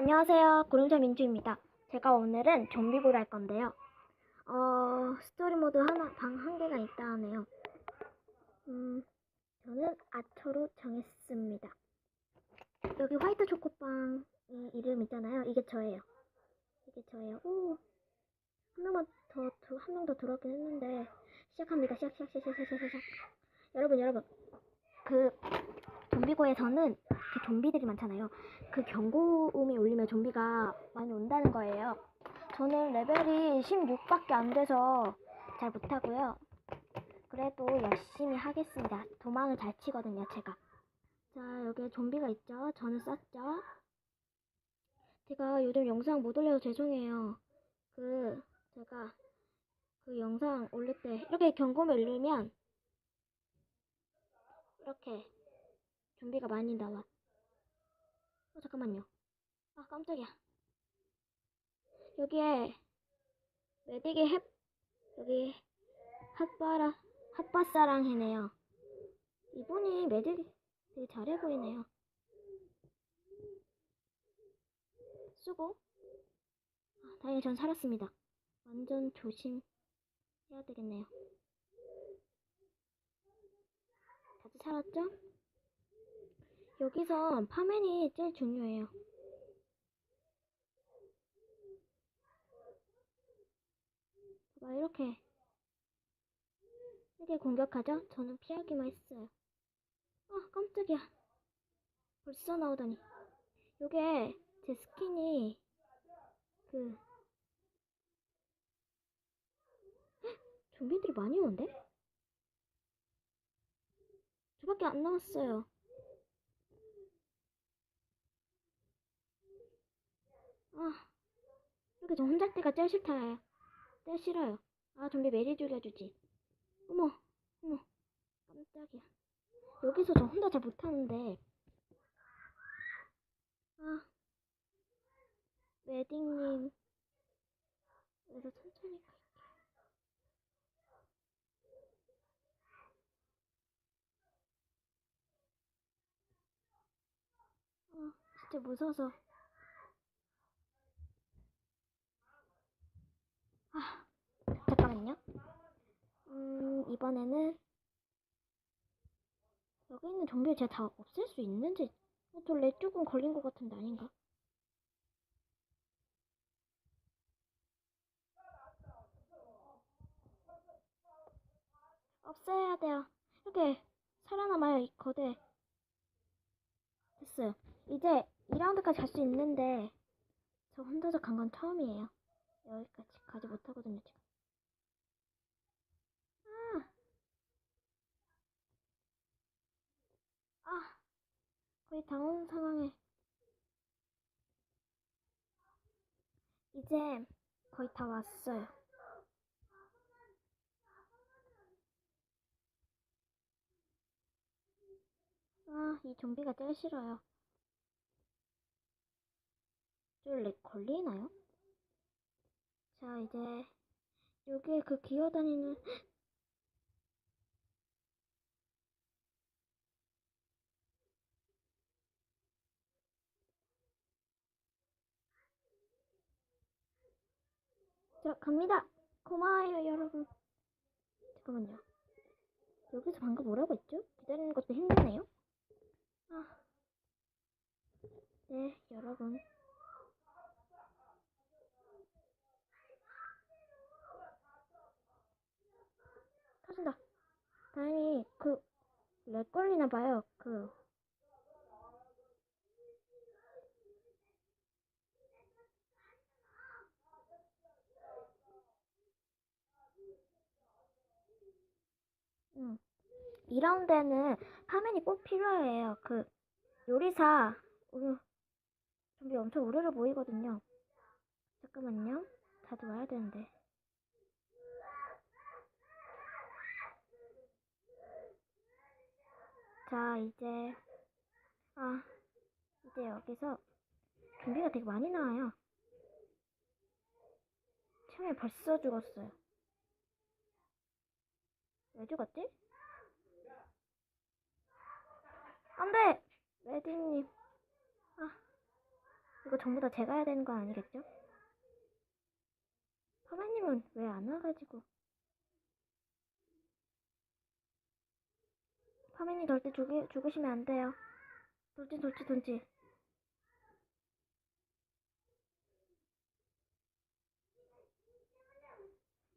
안녕하세요. 구름자 민주입니다. 제가 오늘은 좀비고를 할 건데요. 어, 스토리 모드 하나, 방 한 개가 있다 하네요. 음, 저는 아처로 정했습니다. 여기 화이트 초코빵 이름 있잖아요. 이게 저예요. 이게 저예요. 오, 한 명만 더, 한 명 더 들어왔긴 했는데, 시작합니다. 시작, 시작, 시작, 시작, 시작, 시작. 여러분, 여러분. 그, 좀비고에서는 그 좀비들이 많잖아요. 그 경고음이 울리면 좀비가 많이 온다는 거예요. 저는 레벨이 16밖에 안 돼서 잘 못하고요. 그래도 열심히 하겠습니다. 도망을 잘 치거든요, 제가. 자, 여기에 좀비가 있죠? 저는 쐈죠? 제가 요즘 영상 못 올려서 죄송해요. 그, 제가 그 영상 올릴 때 이렇게 경고음이 울리면 이렇게 좀비가 많이 나와. 어, 잠깐만요. 아, 깜짝이야. 여기에, 메딕의 햇, 여기, 핫바라, 핫바사랑이네요. 이분이 메딕 되게 잘해 보이네요. 쓰고, 아, 다행히 전 살았습니다. 완전 조심해야 되겠네요. 다들 살았죠? 여기서 파맨이 제일 중요해요. 봐 이렇게 이렇게 공격하죠? 저는 피하기만 했어요. 아 깜짝이야. 벌써 나오다니. 요게 제 스킨이 그 헉, 좀비들이 많이 오는데? 저밖에 안 나왔어요. 아, 이렇게 저 혼자 할 때가 제일 싫다요. 제일 싫어요. 아, 좀비 메리 죽여주지. 어머, 어머, 깜짝이야. 여기서 저 혼자 잘 못하는데. 아, 메딩님. 그래서 천천히 갈게요. 아, 진짜 무서워서. 아, 잠깐만요. 음, 이번에는 여기 있는 좀비를 제가 다 없앨 수 있는지 어, 저렉 조금 걸린 것 같은데 아닌가? 없애야 돼요. 이렇게 살아남아요, 이 거대. 됐어요. 이제 2라운드까지 갈 수 있는데 저 혼자서 간 건 처음이에요. 여기까지 가지 못하거든요, 지금. 아, 아, 거의 당황 상황에. 이제 거의 다 왔어요. 아, 이 좀비가 제일 싫어요. 저렉 걸리나요? 자, 이제 여기에 그 기어다니는 자, 갑니다. 고마워요, 여러분. 잠깐만요. 여기서 방금 뭐라고 했죠? 기다리는 것도 힘드네요. 아. 네, 여러분. 터진다. 다행히 그, 렉 걸리나 봐요. 그, 응. 2라운드에는 화면이 꼭 필요해요. 그, 요리사, 우, 좀비 엄청 우르르 보이거든요. 잠깐만요. 다들 와야 되는데. 자, 이제, 아, 이제 여기서 좀비가 되게 많이 나와요. 처음에 벌써 죽었어요. 왜 죽었지? 안 돼! 레디님. 아, 이거 전부 다 제가 해야 되는 거 아니겠죠? 파마님은 왜 안 와가지고 파마님 절대 죽이, 죽으시면 안 돼요 돌진 돌진 돌진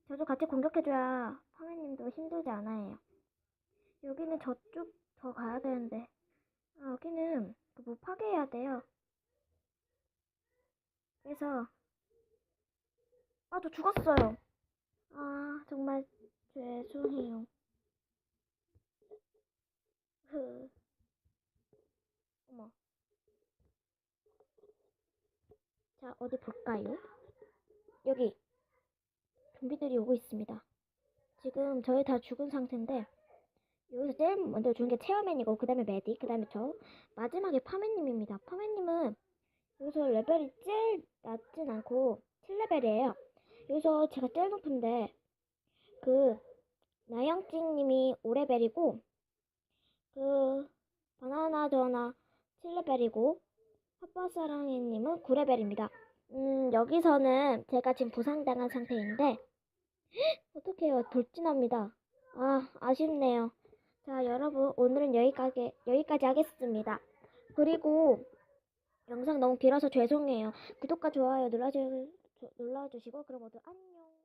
저도 같이 공격해줘야 파마님도 힘들지 않아요 여기는 저쪽 더 가야 되는데 아, 여기는 그뭐 파괴해야 돼요 그래서 아, 저 죽었어요. 아, 정말 죄송해요. 흐. 어머. 자, 어디 볼까요? 여기. 좀비들이 오고 있습니다. 지금 저희 다 죽은 상태인데, 여기서 제일 먼저 죽은 게 체어맨이고, 그 다음에 메디, 그 다음에 저, 마지막에 파맨님입니다. 파맨님은 여기서 레벨이 제일 낮진 않고, 7레벨이에요. 여기서 제가 제일 높은데 그 나영찡님이 5레벨이고 그 바나나 전화 7레벨이고 핫바사랑이님은 9레벨입니다. 음 여기서는 제가 지금 부상당한 상태인데 어떡해요 돌진합니다. 아 아쉽네요. 자 여러분 오늘은 여기까지 여기까지 하겠습니다. 그리고 영상 너무 길어서 죄송해요. 구독과 좋아요 눌러주, 눌러주시고 그럼 모두 안녕.